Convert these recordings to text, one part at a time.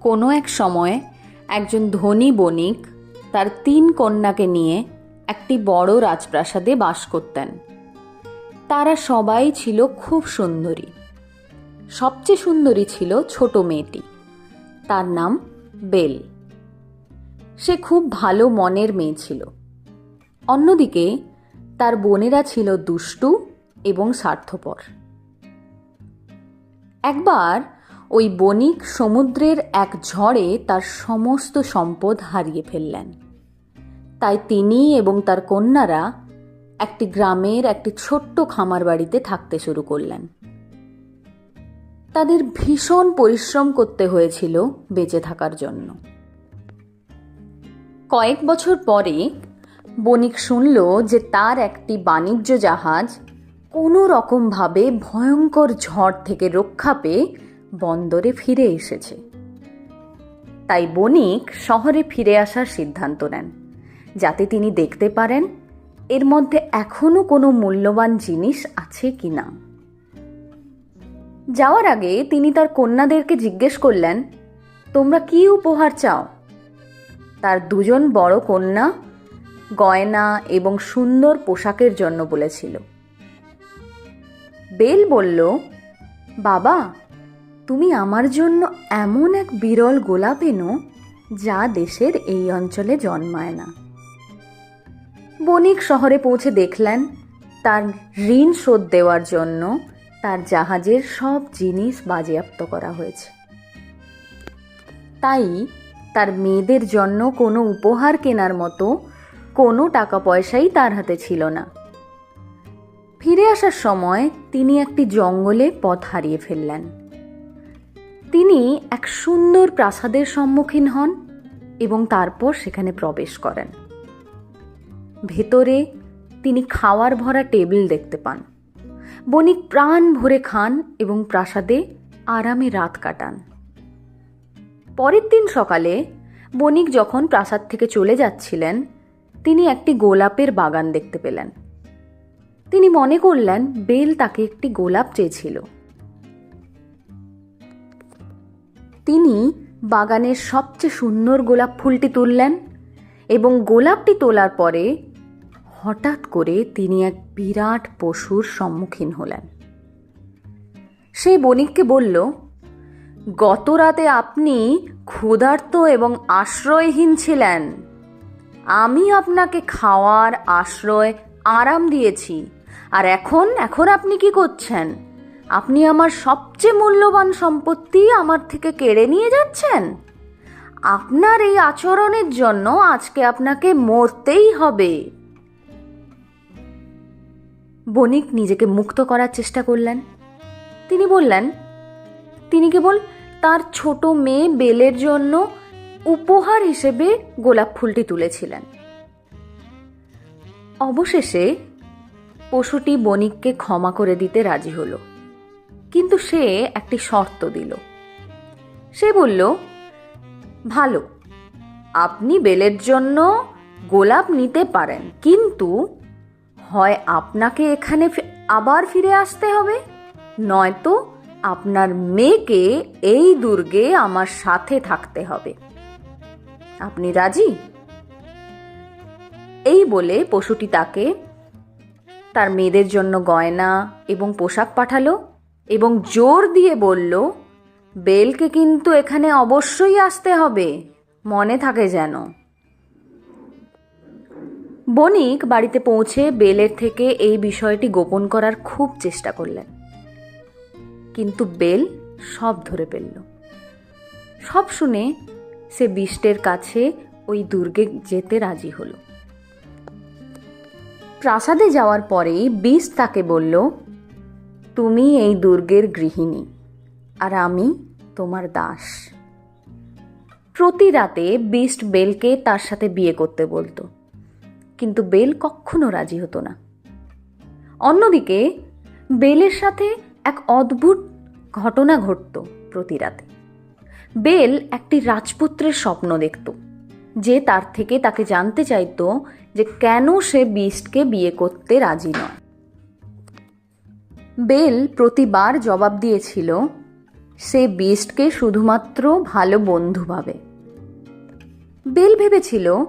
কোনো এক সময় একজন ধনী বণিক তার তিন কন্যাকে নিয়ে একটি বড় রাজপ্রাসাদে বাস করতেন। তারা সবাই ছিল খুব সুন্দরী। সবচেয়ে সুন্দরী ছিল ছোট মেয়েটি। তার নাম বেল। সে খুব ভালো মনের মেয়ে ছিল। অন্যদিকে তার বোনেরা ছিল দুষ্টু এবং স্বার্থপর। একবার ওই বণিক সমুদ্রের এক ঝড়ে তার সমস্ত সম্পদ হারিয়ে ফেললেন। তাই তিনি এবং তার কন্যারা একটি গ্রামের একটি ছোট্ট খামার বাড়িতে থাকতে শুরু করলেন। তাদের ভীষণ পরিশ্রম করতে হয়েছিল বেঁচে থাকার জন্য। কয়েক বছর পরে বণিক শুনল যে তার একটি বাণিজ্য জাহাজ কোনো রকমভাবে ভয়ঙ্কর ঝড় থেকে রক্ষা পেয়ে বন্দরে ফিরে এসেছে। তাই বণিক শহরে ফিরে আসার সিদ্ধান্ত নেন। যাতে তিনি দেখতে পারেন এর মধ্যে এখনও কোনো মূল্যবান জিনিস আছে কি না যাওয়ার আগে তিনি তার কন্যাদেরকে জিজ্ঞেস করলেন, তোমরা কি উপহার চাও? তার দুজন বড় কন্যা গয়না এবং সুন্দর পোশাকের জন্য বলেছিল। বেল বলল, বাবা তুমি আমার জন্য এমন এক বিরল গোলাপ এনো যা দেশের এই অঞ্চলে জন্মায় না। বণিক শহরে পৌঁছে দেখলেন তার ঋণ শোধ দেওয়ার জন্য তার জাহাজের সব জিনিস বাজেয়াপ্ত করা হয়েছে। তাই তার মেয়েদের জন্য কোনো উপহার কেনার মতো কোনো টাকা পয়সাই তার হাতে ছিল না। ফিরে আসার সময় তিনি একটি জঙ্গলে পথ হারিয়ে ফেললেন। তিনি এক সুন্দর প্রাসাদের সম্মুখীন হন এবং তারপর সেখানে প্রবেশ করেন। ভেতরে তিনি খাওয়ার ভরা টেবিল দেখতে পান। বণিক প্রাণ ভরে খান এবং প্রাসাদে আরামে রাত কাটান। পরের দিন সকালে বণিক যখন প্রাসাদ থেকে চলে যাচ্ছিলেন, তিনি একটি গোলাপের বাগান দেখতে পেলেন। তিনি মনে করলেন বেল তাকে একটি গোলাপ চেয়েছিল। তিনি বাগানের সবচেয়ে সুন্দর গোলাপ ফুলটি তুললেন এবং গোলাপটি তোলার পরে হঠাৎ করে তিনি এক বিরাট পশুর সম্মুখীন হলেন। সেই বণিককে বলল, গত রাতে আপনি ক্ষুধার্ত এবং আশ্রয়হীন ছিলেন। আমি আপনাকে খাওয়ার আশ্রয় আরাম দিয়েছি। আর এখন এখন আপনি কি করছেন? আপনি আমার সবচেয়ে মূল্যবান সম্পত্তি আমার থেকে কেড়ে নিয়ে যাচ্ছেন? আপনার এই আচরণের জন্য আজকে আপনাকে মরতেই হবে। বণিক নিজেকে মুক্ত করার চেষ্টা করলেন। তিনি বললেন, তিনি কেবল তার ছোট মেয়ে বেলের জন্য উপহার হিসেবে গোলাপ ফুলটি তুলেছিলেন। অবশেষে পশুটি বণিককে ক্ষমা করে দিতে রাজি হলো। কিন্তু সে একটি শর্ত দিল। সে বলল, ভালো, আপনি বেলের জন্য গোলাপ নিতে পারেন, কিন্তু হয় আপনাকে এখানে আবার ফিরে আসতে হবে? নয়তো আপনার মেয়েকে এই দুর্গে আমার সাথে থাকতে হবে। আপনি রাজি? এই বলে পশুটি তাকে তার মেয়েদের জন্য গয়না এবং পোশাক পাঠালো। এবং জোর দিয়ে বলল, বেলকে কিন্তু এখানে অবশ্যই আসতে হবে, মনে থাকে যেন। বণিক বাড়িতে পৌঁছে বেলের থেকে এই বিষয়টি গোপন করার খুব চেষ্টা করলেন। কিন্তু বেল সব ধরে ফেলল। সব শুনে সে বিষ্টের কাছে ওই দুর্গে যেতে রাজি হলো। প্রাসাদে যাওয়ার পরেই বিষ তাকে বলল তুমি এই দুর্গের গৃহিণী, আর আমি তোমার দাস। প্রতি রাতে বিস্ট বেলকে তার সাথে বিয়ে করতে বলতো, কিন্তু বেল কখনো রাজি হতো না। অন্যদিকে, বেলের সাথে এক অদ্ভুত ঘটনা ঘটত প্রতি রাতে বেল একটি রাজপুত্রের স্বপ্ন দেখত, যে তার থেকে তাকে জানতে চাইতো যে কেন সে বিস্টকে বিয়ে করতে রাজি নয়। বেল প্রতিবার জবাব দিয়েছিল, সে বিস্টকে শুধুমাত্র ভালো বন্ধু ভাবে। বেল ভেবেছিল,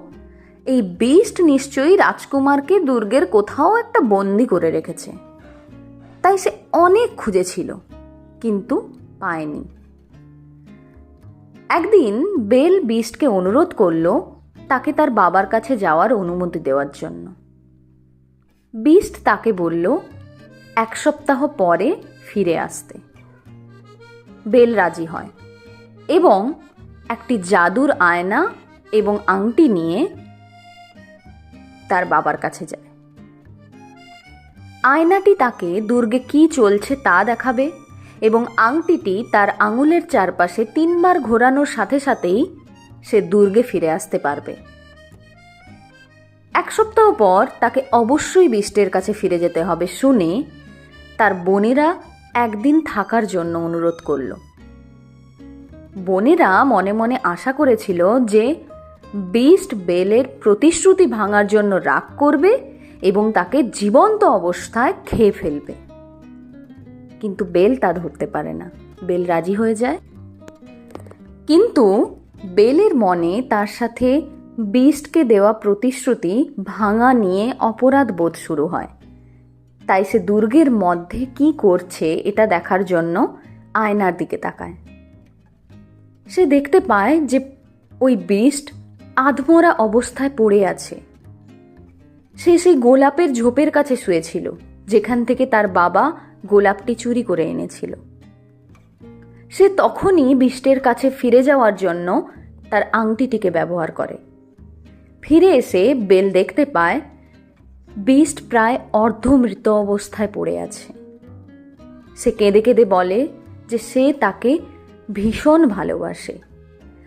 এই বিস্ট নিশ্চয়ই রাজকুমারকে দুর্গের কোথাও একটা বন্দি করে রেখেছে। তাই সে অনেক খুঁজেছিল, কিন্তু পায়নি। একদিন বেল বিস্টকে অনুরোধ করল তাকে তার বাবার কাছে যাওয়ার অনুমতি দেওয়ার জন্য। বিস্ট তাকে বলল এক সপ্তাহ পরে ফিরে আসতে। বেল রাজি হয় এবং একটি জাদুর আয়না এবং আংটি নিয়ে তার বাবার কাছে যায়। আয়নাটি তাকে দুর্গে কি চলছে তা দেখাবে এবং আংটিটি তার আঙুলের চারপাশে তিনবার ঘোরানোর সাথে সাথেই সে দুর্গে ফিরে আসতে পারবে। এক সপ্তাহ পর তাকে অবশ্যই বৃষ্টের কাছে ফিরে যেতে হবে শুনে তার বোনেরা একদিন থাকার জন্য অনুরোধ করল। বোনেরা মনে মনে আশা করেছিল যে বিস্ট বেলের প্রতিশ্রুতি ভাঙার জন্য রাগ করবে এবং তাকে জীবন্ত অবস্থায় খেয়ে ফেলবে। কিন্তু বেল তা ধরতে পারে না। বেল রাজি হয়ে যায়। কিন্তু বেলের মনে তার সাথে বিস্টকে দেওয়া প্রতিশ্রুতি ভাঙা নিয়ে অপরাধ বোধ শুরু হয়। তাই সে দুর্গের মধ্যে কি করছে এটা দেখার জন্য আয়নার দিকে তাকায়। সে দেখতে পায় যে ওই বিস্ট আধমরা অবস্থায় পড়ে আছে। সে সেই গোলাপের ঝোপের কাছে শুয়েছিল, যেখান থেকে তার বাবা গোলাপটি চুরি করে এনেছিল। সে তখনই বিষ্টের কাছে ফিরে যাওয়ার জন্য তার আংটিটিকে ব্যবহার করে। ফিরে এসে বেল দেখতে পায় বিস্ট প্রায় অর্ধমৃত অবস্থায় পড়ে আছে। সে কেঁদে কেঁদে বলে যে সে তাকে ভীষণ ভালোবাসে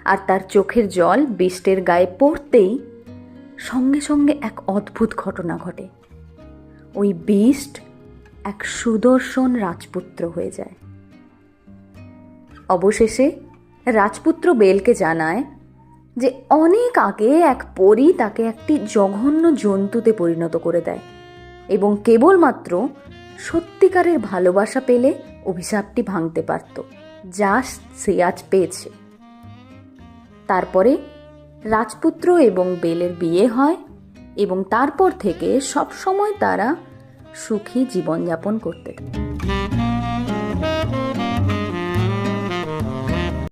আর তার চোখের জল বিষ্টের গায়ে পড়তেই সঙ্গে সঙ্গে এক অদ্ভুত ঘটনা ঘটে। ওই বিস্ট এক সুদর্শন রাজপুত্র হয়ে যায়। অবশেষে রাজপুত্র বেলকে জানায় যে অনেক আগে এক পরী তাকে একটি জঘন্য জন্তুতে পরিণত করে দেয় এবং কেবলমাত্র সত্যিকারের ভালোবাসা পেলে অভিশাপটি ভাঙতে পারত, যা সে আজ পেয়েছে। তারপরে রাজপুত্র এবং বেলের বিয়ে হয় এবং তারপর থেকে সবসময় তারা সুখী জীবনযাপন করতে থাকে